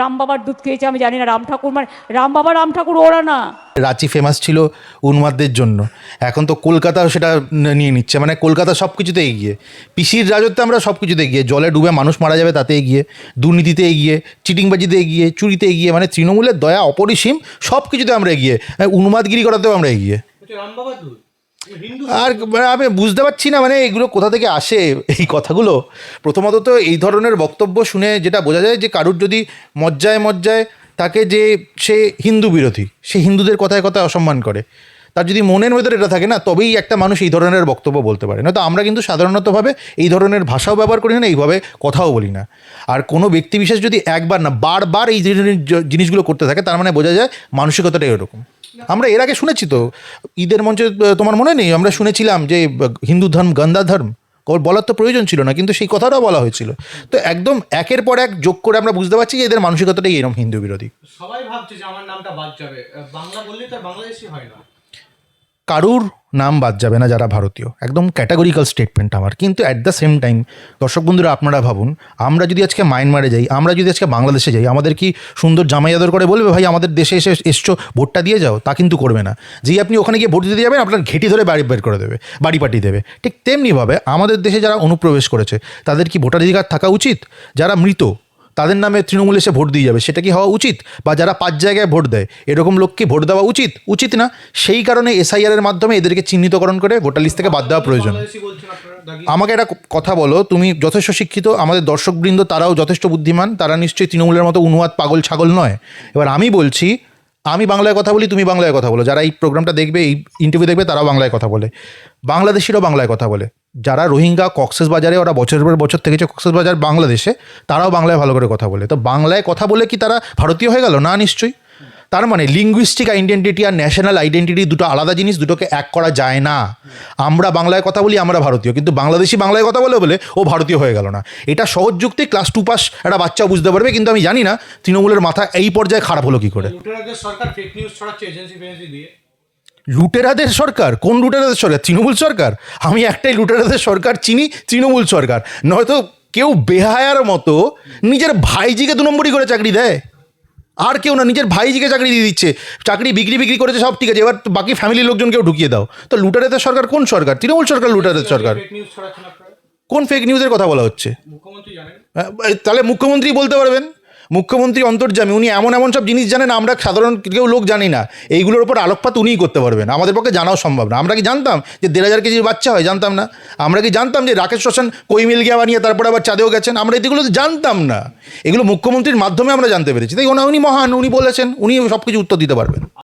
রাম বাবার দুধ খেয়েছে আমি জানি না রাম ঠাকুর মানে রাম বাবা রাম ঠাকুর ওরা না। রাঁচি ফেমাস ছিল উন্মাদদের জন্য। এখন তো কলকাতাও সেটা নিয়ে নিচ্ছে মানে কলকাতা সব কিছুতে এগিয়ে। পিসির রাজত্বে আমরা সব কিছুতে এগিয়ে জলে ডুবে মানুষ মারা যাবে তাতে এগিয়ে দুর্নীতিতে এগিয়ে চিটিংবাজিতে এগিয়ে চুরিতে এগিয়ে মানে তৃণমূলের দয়া অপরিসীম সব কিছুতে আমরা এগিয়ে মানে উন্মাদগিরি করাতেও আমরা এগিয়ে। রামবাবা দুধ? হিন্দু আর মানে আমি বুঝতে পারছি না মানে এগুলো কোথা থেকে আসে এই কথাগুলো। প্রথমত তো এই ধরনের বক্তব্য শুনে যেটা বোঝা যায় যে কারুর যদি মজ্জায় মজ্জায় তাকে যে সে হিন্দু বিরোধী সে হিন্দুদের কথায় কথায় অসম্মান করে তার যদি মনের ভেতরে এটা থাকে না তবেই একটা মানুষ এই ধরনের বক্তব্য বলতে পারে। নয়তো আমরা কিন্তু সাধারণতভাবে এই ধরনের ভাষাও ব্যবহার করি না এইভাবে কথাও বলি না। আর কোনো ব্যক্তিবিশেষ যদি একবার না বারবার এই ধরনের জিনিসগুলো করতে থাকে তার মানে বোঝা যায় মানসিকতাটা এরকম আমরা এর আগে শুনেছি তো, ঈদের মঞ্চে তোমার মনে নেই? আমরা শুনেছিলাম যে হিন্দু ধর্ম গন্দা ধর্ম বলার তো প্রয়োজন ছিল না, কিন্তু সেই কথাটাও বলা হয়েছিল। তো একদম একের পর এক যোগ করে আমরা বুঝতে পারছি যে এদের মানসিকতাটাই এরকম হিন্দু বিরোধী। সবাই ভাবছে যে আমার নামটা বাদ যাবে। বাংলা বললে তো বাংলাদেশি হয় না। কারুর নাম বাদ যাবে না যারা ভারতীয়। একদম ক্যাটাগরিক্যাল স্টেটমেন্ট আমার। কিন্তু অ্যাট দ্য সেম টাইম দর্শক বন্ধুরা, আপনারা ভাবুন, আমরা যদি আজকে মায়ানমারে যাই, আমরা যদি আজকে বাংলাদেশে যাই, আমাদের কি সুন্দর জামাই আদর করে বলবে, ভাই, আমাদের দেশে এসে এসছো, ভোটটা দিয়ে যাও? তা কিন্তু করবে না। যেই আপনি ওখানে গিয়ে ভোট দিতে যাবেন, আপনার ঘেটি ধরে বাড়ি বের করে দেবে, বাড়ি পাঠিয়ে দেবে। ঠিক তেমনিভাবে আমাদের দেশে যারা অনুপ্রবেশ করেছে, তাদের কি ভোটাধিকার থাকা উচিত? যারা মৃত তাদের নামে তৃণমূল এসে ভোট দিয়ে যাবে, সেটা কি হওয়া উচিত? বা যারা পাঁচ জায়গায় ভোট দেয়, এরকম লোককে ভোট দেওয়া উচিত? উচিত না। সেই কারণে এসআইআরের মাধ্যমে এদেরকে চিহ্নিতকরণ করে ভোটার লিস্ট থেকে বাদ দেওয়া প্রয়োজন। আমাকে একটা কথা বলো, তুমি যথেষ্ট শিক্ষিত, আমাদের দর্শকবৃন্দ, তারাও যথেষ্ট বুদ্ধিমান, তারা নিশ্চয়ই তৃণমূলের মতো উনুয়াদ পাগল, ছাগল নয়। এবার আমি বলছি আমি বাংলায় কথা বলি, তুমি বাংলায় কথা বলো। যারা এই প্রোগ্রামটা দেখবে, এই ইন্টারভিউ দেখবে, তারাও বাংলায় কথা বলে। বাংলাদেশিরাও বাংলায় কথা বলে। যারা রোহিঙ্গা কক্সেস বাজারে, ওরা বছরের পর বছর থেকেছে কক্সেস বাজার বাংলাদেশে, তারাও বাংলায় ভালো করে কথা বলে। তো বাংলায় কথা বলে কি তারা ভারতীয় হয়ে গেল? না, নিশ্চয়ই। তার মানে লিঙ্গুইস্টিক আইডেন্টিটি আর ন্যাশনাল আইডেন্টিটি দুটো আলাদা জিনিস দুটোকে এক করা যায় না। আমরা বাংলায় কথা বলি আমরা ভারতীয়। কিন্তু বাংলাদেশি বাংলায় কথা বলে বলে ও ভারতীয় হয়ে গেল না। এটা সহজ যুক্তি ক্লাস টু পাস একটা বাচ্চাও বুঝতে পারবে কিন্তু আমি জানি না তৃণমূলের মাথা এই পর্যায়ে খারাপ হলো কি করে। সরকার ফেক নিউজ ছড়াচ্ছে এজেন্সি দিয়ে। লুটেরাদের সরকার? কোন লুটেরাদের সরকার? তৃণমূল সরকার? আমি একটাই লুটেরাদের সরকার চিনি তৃণমূল সরকার। নয়তো কেউ বেহায়ার মতো নিজের ভাইজিকে দু নম্বরই করে চাকরি দেয়? আর কেউ না নিজের ভাইজিকে চাকরি দিয়ে দিচ্ছে। চাকরি বিক্রি বিক্রি করেছে সব ঠিক আছে এবার বাকি ফ্যামিলির লোকজনকেও ঢুকিয়ে দাও। তো লুটারেদের সরকার কোন সরকার? তৃণমূল সরকার লুটারের সরকার। কোন ফেক নিউজের কথা বলা হচ্ছে? মুখ্যমন্ত্রী তাহলে মুখ্যমন্ত্রী বলতে পারবেন? মুখ্যমন্ত্রী অন্তর্জামী, উনি এমন এমন সব জিনিস জানেন, আমরা সাধারণ কেউ লোক জানি না। এইগুলোর উপর আলোকপাত উনিই করতে পারবেন। আমাদের পক্ষে জানাও সম্ভব না। আমরা কি জানতাম যে দেড় হাজার কেজির বাচ্চা হয়? জানতাম না। আমরা কি জানতাম যে রাকেশ রোশন কই মিল গিয়া বানিয়ে তারপরে আবার চাঁদেও গেছেন? আমরা এগুলো তো জানতাম না। এগুলো মুখ্যমন্ত্রীর মাধ্যমে আমরা জানতে পেরেছি। তাই উনি মহান, উনি বলেছেন, উনি সব কিছু উত্তর দিতে পারবেন।